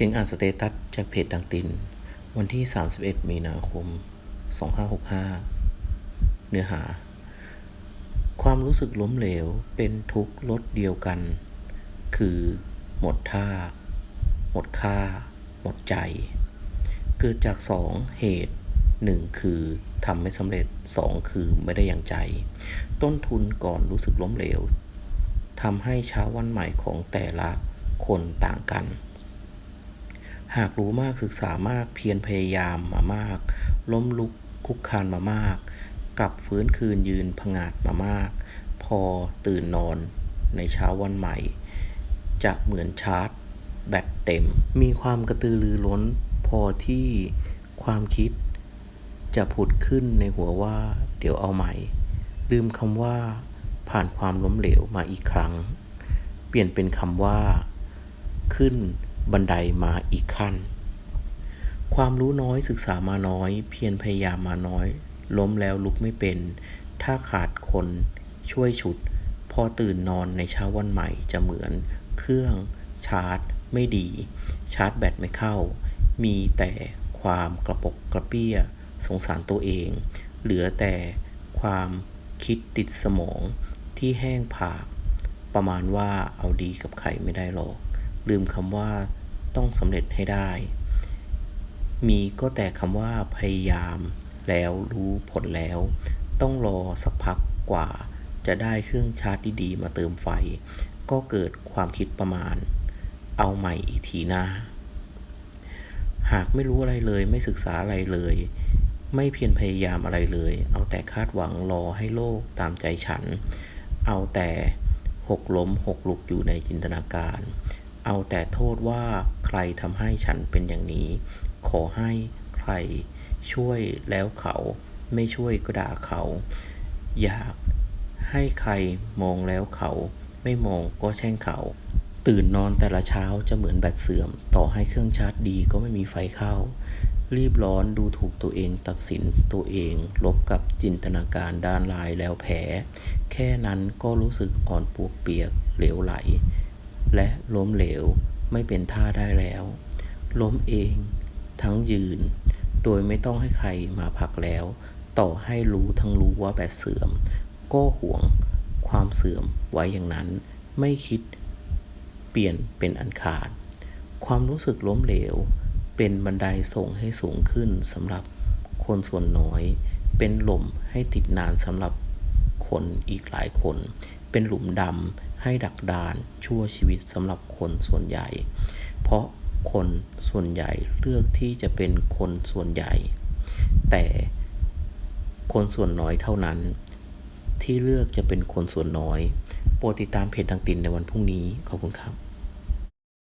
สียงอ่านสเตตัสจากเพจดังติน วันที่ 31 มีนาคม 2565 เนื้อหา ความรู้สึกล้มเหลวเป็นทุกข์ลดเดียวกัน คือ หมดท่า หมดค่า หมดใจ เกิดจากสองเหตุหนึ่งคือทำไม่สำเร็จสองคือไม่ได้อย่างใจ ต้นทุนก่อนรู้สึกล้มเหลวทำให้เช้าวันใหม่ของแต่ละคนต่างกัน หากรู้มากศึกษามากเพียรพยายามมามาก ล้มลุกคุกคานมามาก กลับฟื้นคืนยืนผงาดมามาก พอตื่นนอนในเช้าวันใหม่ จะเหมือนชาร์จ แบตเต็ม มีความกระตือรือร้น พอที่ความคิด จะผุดขึ้นในหัวว่า เดี๋ยวเอาใหม่ ลืมคำว่า ผ่านความล้มเหลวมาอีกครั้ง เปลี่ยนเป็นคำว่า ขึ้น บันไดมาอีกขั้น ความรู้น้อยศึกษามาน้อย เพียรพยายามมาน้อย ล้มแล้วลุกไม่เป็น ถ้าขาดคนช่วยฉุด พอตื่นนอนในเช้าวันใหม่จะเหมือน เครื่องชาร์จไม่ดี ชาร์จแบตไม่เข้า มีแต่ความกระปกกระเปี้ย สงสารตัวเอง เหลือแต่ความคิดติดสมองที่แห้งผาก ประมาณว่าเอาดีกับใครไม่ได้หรอก ลืมคำว่า ต้องสำเร็จให้ได้ มีก็แต่คำว่าพยายามแล้วรู้ผลแล้ว ต้องรอสักพักกว่า จะได้เครื่องชาร์จดีๆ มาเติมไฟ ก็เกิดความคิดประมาณ เอาใหม่อีกทีหน้า หากไม่รู้อะไรเลยไม่ศึกษาอะไรเลย ไม่เพียรพยายามอะไรเลย เอาแต่คาดหวังรอให้โลกตามใจฉัน เอาแต่หกล้มหกลุกอยู่ในจินตนาการ เอาแต่โทษว่าใครทำให้ฉันเป็นอย่างนี้ ขอให้ใครช่วยแล้วเขาไม่ช่วยก็ด่าเขา อยากให้ใครมองแล้วเขา ไม่มองก็แช่งเขา ตื่นนอนแต่ละเช้าจะเหมือนแบตเสื่อม ต่อให้เครื่องชาร์จดีก็ไม่มีไฟเข้า รีบร้อนดูถูกตัวเองตัดสินตัวเอง ลบกับจินตนาการด้านลายแล้วแผลแค่นั้นก็รู้สึกอ่อนปวกเปียกเหลวไหล และล้มเหลวไม่เป็นท่าได้แล้ว ล้มเองทั้งยืน โดยไม่ต้องให้ใครมาผลักแล้ว ต่อให้รู้ทั้งรู้ว่าแบตเสื่อม ก็ห่วงความเสื่อมไว้อย่างนั้น ไม่คิดเปลี่ยนเป็นอันขาด ความรู้สึกล้มเหลว เป็นบันไดส่งให้สูงขึ้นสำหรับคนส่วนน้อย เป็นหล่มให้ติดนานสำหรับ คนอีกหลายคน เป็นหลุมดำให้ดักดานชั่วชีวิตสำหรับคนส่วนใหญ่ เพราะคนส่วนใหญ่เลือกที่จะเป็นคนส่วนใหญ่ แต่คนส่วนน้อยเท่านั้น ที่เลือกจะเป็นคนส่วนน้อย โปรดติดตามเพจดังตินในวันพรุ่งนี้ ขอบคุณครับ